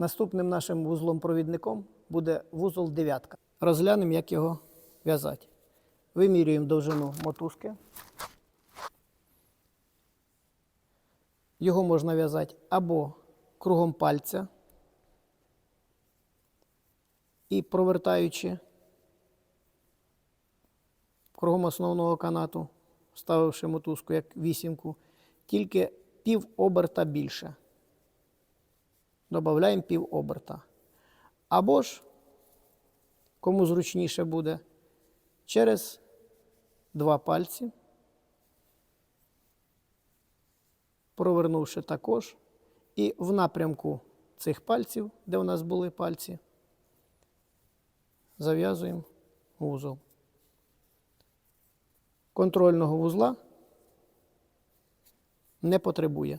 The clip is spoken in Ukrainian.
Наступним нашим вузлом-провідником буде вузол дев'ятка. Розглянемо, як його в'язати. Вимірюємо довжину мотузки. Його можна в'язати або кругом пальця і провертаючи кругом основного канату, ставивши мотузку як вісімку, тільки пів оберта більше. Добавляємо пів оберта. Або ж, кому зручніше буде, через два пальці, провернувши також, і в напрямку цих пальців, де у нас були пальці, зав'язуємо вузол. Контрольного вузла не потребує.